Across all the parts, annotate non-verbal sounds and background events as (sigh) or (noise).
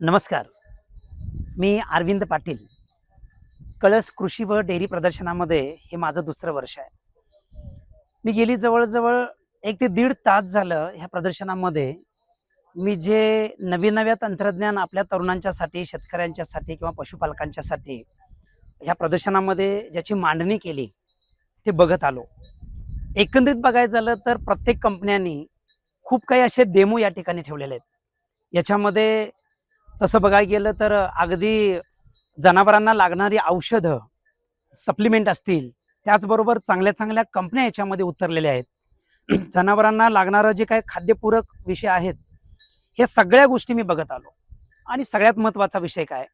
नमस्कार. मी अरविंद पाटील. कळस कृषी व डेअरी प्रदर्शनामध्ये हे माझं दुसरं वर्ष आहे. मी गेली जवळजवळ एक ते दीड तास झालं ह्या प्रदर्शनामध्ये. मी जे नवीन नव्या तंत्रज्ञान आपल्या तरुणांच्यासाठी शेतकऱ्यांच्यासाठी किंवा पशुपालकांच्यासाठी ह्या प्रदर्शनामध्ये ज्याची मांडणी केली ते बघत आलो. एकंदरीत बघायचं झालं तर प्रत्येक कंपन्यांनी खूप काही असे डेमो या ठिकाणी ठेवलेले आहेत. याच्यामध्ये तसं बघायला गेलं तर अगदी जनावरांना लागणारी औषधं सप्लिमेंट असतील त्याचबरोबर चांगल्या चांगल्या कंपन्या याच्यामध्ये उतरलेल्या आहेत. (clears throat) जनावरांना लागणारं जे काही खाद्यपूरक विषय आहेत हे सगळ्या गोष्टी मी बघत आलो. आणि सगळ्यात महत्त्वाचा विषय काय?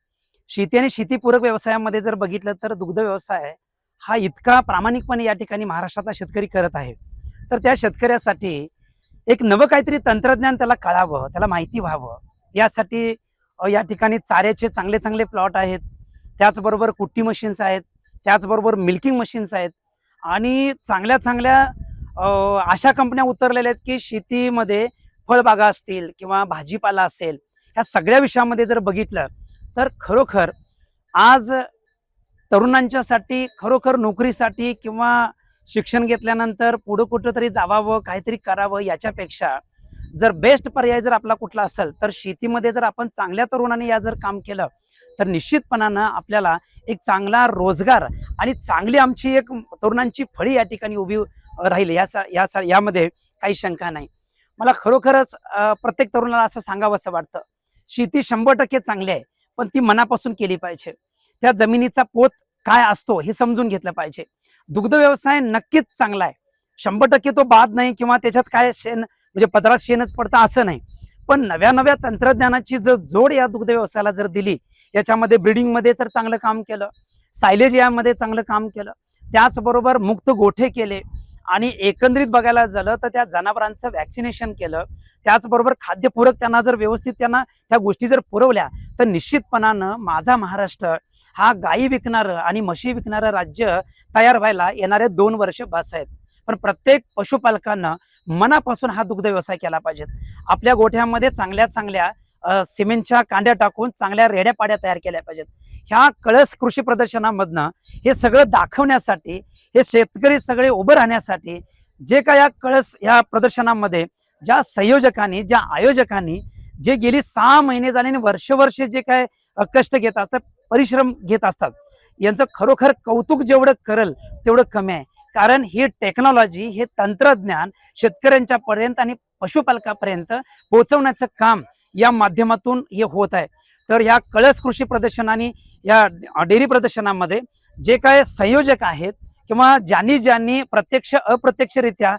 शेती आणि शेतीपूरक व्यवसायामध्ये जर बघितलं तर दुग्ध व्यवसाय हा इतका प्रामाणिकपणे या ठिकाणी महाराष्ट्रातला शेतकरी करत आहे. तर त्या शेतकऱ्यासाठी एक नवं काहीतरी तंत्रज्ञान त्याला कळावं त्याला माहिती व्हावं. यासाठी या ठिकाणी चाऱ्याचे चांगले चांगले प्लॉट आहेत. त्याचबरोबर कुट्टी मशीन्स आहेत. त्याचबरोबर मिल्किंग मशीन्स आहेत. आणि चांगल्या चांगल्या अशा कंपन्या उतरलेल्या आहेत की शेतीमध्ये फळबागा असतील किंवा भाजीपाला असेल ह्या सगळ्या विषयामध्ये जर बघितलं तर खरोखर आज तरुणांच्यासाठी खरोखर नोकरीसाठी किंवा शिक्षण घेतल्यानंतर पुढं कुठं तरी जावावं काहीतरी करावं याच्यापेक्षा जर बेस्ट पर्याय जर आपला कुठला असेल तर शेतीमध्ये जर आपण चांगल्या तरुणाने या जर काम केलं तर निश्चितपणानं आपल्याला एक चांगला रोजगार आणि चांगली आमची एक तरुणांची फळी या ठिकाणी उभी राहील. या सा- या सा- यामध्ये काही शंका नाही. मला खरोखरच प्रत्येक तरुणाला असं सांगावं असं वाटतं शेती शंभर टक्के चांगली आहे पण ती मनापासून केली पाहिजे. त्या जमिनीचा पोत काय असतो हे समजून घेतलं पाहिजे. दुग्ध व्यवसाय नक्कीच चांगला आहे. शंभर टक्के तो बाद नाही किंवा त्याच्यात काय शेण म्हणजे पदरात शेणच पडतं असं नाही. पण नव्या नव्या तंत्रज्ञानाची जर जोड या दुग्ध व्यवसायाला जर दिली याच्यामध्ये ब्रिडिंगमध्ये तर चांगलं काम केलं सायलेज यामध्ये चांगलं काम केलं त्याचबरोबर मुक्त गोठे केले आणि एकंदरीत बघायला झालं तर त्या जनावरांचं वॅक्सिनेशन केलं त्याचबरोबर खाद्यपूरक त्यांना जर व्यवस्थित त्यांना त्या गोष्टी जर पुरवल्या तर निश्चितपणानं माझा महाराष्ट्र हा गायी विकणारं आणि म्हशी विकणारं राज्य तयार व्हायला येणारे दोन वर्ष बस आहेत. पण प्रत्येक पशुपालकांना मनापासून हा दुग्ध व्यवसाय केला पाहिजे. आपल्या गोठ्यामध्ये चांगल्या चांगल्या सिमेंटच्या कांड्या टाकून चांगल्या रेड्या पाड्या तयार केल्या पाहिजेत. ह्या कळस कृषी प्रदर्शनामधनं हे सगळं दाखवण्यासाठी हे शेतकरी सगळे उभं राहण्यासाठी जे काय या कळस या प्रदर्शनामध्ये ज्या संयोजकांनी ज्या आयोजकांनी जे गेली सहा महिने झाले आणि वर्ष जे काय कष्ट घेत असतात परिश्रम घेत असतात यांचं खरोखर कौतुक जेवढं करल तेवढं कमी आहे. कारण ही टेक्नॉलॉजी हे तंत्रज्ञान शेतकऱ्यांच्या पर्यंत आणि पशुपालकापर्यंत पोहोचवण्याचं काम या माध्यमातून हे होत आहे. तर या कळस कृषी प्रदर्शन आणि या डेअरी प्रदर्शनामध्ये जे काय संयोजक आहेत किंवा ज्यांनी ज्यांनी प्रत्यक्ष अप्रत्यक्षरित्या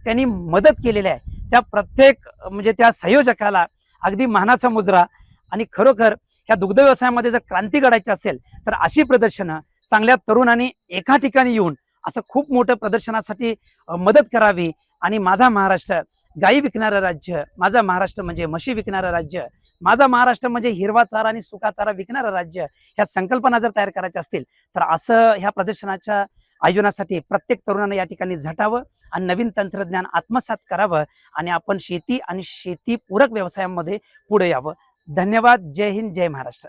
त्यांनी मदत केलेली आहे त्या प्रत्येक म्हणजे त्या संयोजकाला अगदी मानाचा मुजरा आणि खरोखर ह्या दुग्ध व्यवसायामध्ये जर क्रांती घडायची असेल तर अशी प्रदर्शनं चांगल्या तरुणांनी एका ठिकाणी येऊन असं खूप मोठं प्रदर्शनासाठी मदत करावी. आणि माझा महाराष्ट्र गायी विकणारं राज्य माझा महाराष्ट्र म्हणजे म्हशी विकणारं राज्य माझा महाराष्ट्र म्हणजे हिरवा चारा आणि सुका चारा विकणारं राज्य ह्या संकल्पना जर तयार करायच्या असतील तर असं ह्या प्रदर्शनाच्या आयोजनासाठी प्रत्येक तरुणानं या ठिकाणी झटावं आणि नवीन तंत्रज्ञान आत्मसात करावं आणि आपण शेती आणि शेतीपूरक व्यवसायामध्ये पुढे यावं. धन्यवाद. जय हिंद. जय महाराष्ट्र.